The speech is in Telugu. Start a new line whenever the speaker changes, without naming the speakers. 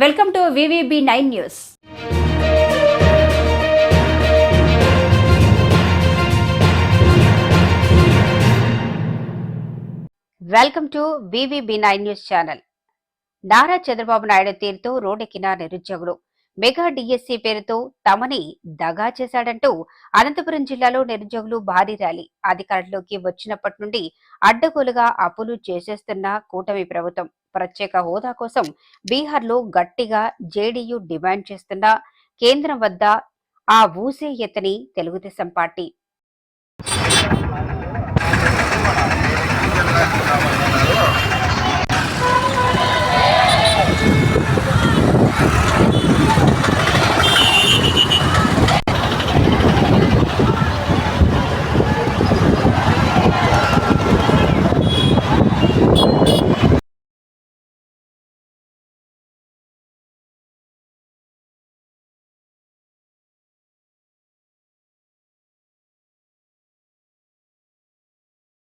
Welcome to VVB nine news. Welcome to VVB nine news channel. Nara Chandrababu Naidu తీరుతో రోడ్డెక్కిన నిరుద్యోగులు. మెగా డిఎస్సి పేరుతో తమని దగా చేశాడంటూ అనంతపురం జిల్లాలో నిరుద్యోగులు భారీ ర్యాలీ. అధికారంలోకి వచ్చినప్పటి నుండి అడ్డగోలుగా అప్పులు చేసేస్తున్న కూటమి ప్రభుత్వం. ప్రత్యేక హోదా కోసం బీహార్లో గట్టిగా జేడీయూ డిమాండ్ చేస్తున్న కేంద్రం వద్ద ఆ ఊసే ఎత్తని తెలుగుదేశం పార్టీ.